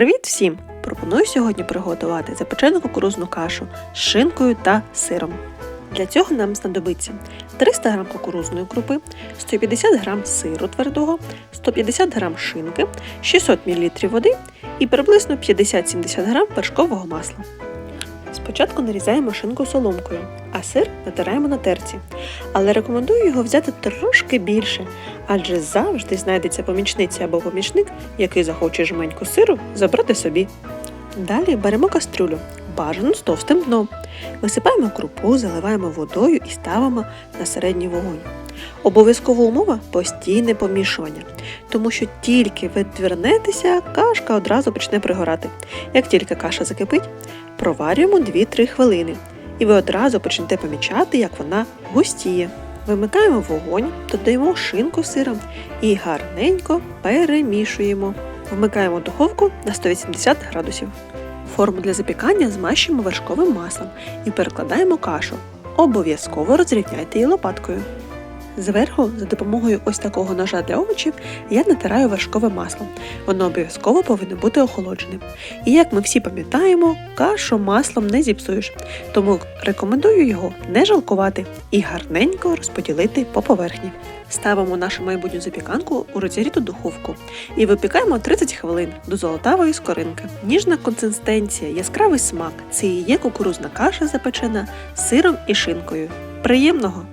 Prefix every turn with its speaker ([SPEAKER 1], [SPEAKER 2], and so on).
[SPEAKER 1] Привіт всім! Пропоную сьогодні приготувати запечену кукурузну кашу з шинкою та сиром. Для цього нам знадобиться 300 г кукурузної крупи, 150 г сиру твердого, 150 г шинки, 600 мл води і приблизно 50-70 г вершкового масла. Спочатку нарізаємо шинку соломкою, а сир натираємо на терці. Але рекомендую його взяти трошки більше, адже завжди знайдеться помічниця або помічник, який захоче жменьку сиру забрати собі. Далі беремо кастрюлю, бажану з товстим дном. Висипаємо крупу, заливаємо водою і ставимо на середній вогонь. Обов'язкова умова постійне помішування, тому що тільки ви відвернетеся, кашка одразу почне пригорати. Як тільки каша закипить, проварюємо 2-3 хвилини, і ви одразу почнете помічати, як вона густіє. Вимикаємо вогонь, додаємо шинку сиром і гарненько перемішуємо. Вмикаємо духовку на 180 градусів. Форму для запікання змащуємо вершковим маслом і перекладаємо кашу. Обов'язково розрівняйте її лопаткою. Зверху, за допомогою ось такого ножа для овочів, я натираю вершкове масло. Воно обов'язково повинно бути охолодженим. І як ми всі пам'ятаємо, кашу маслом не зіпсуєш, тому рекомендую його не жалкувати і гарненько розподілити по поверхні. Ставимо нашу майбутню запіканку у розігріту духовку і випікаємо 30 хвилин до золотавої скоринки. Ніжна консистенція, яскравий смак це і є кукурузна каша запечена з сиром і шинкою. Приємного!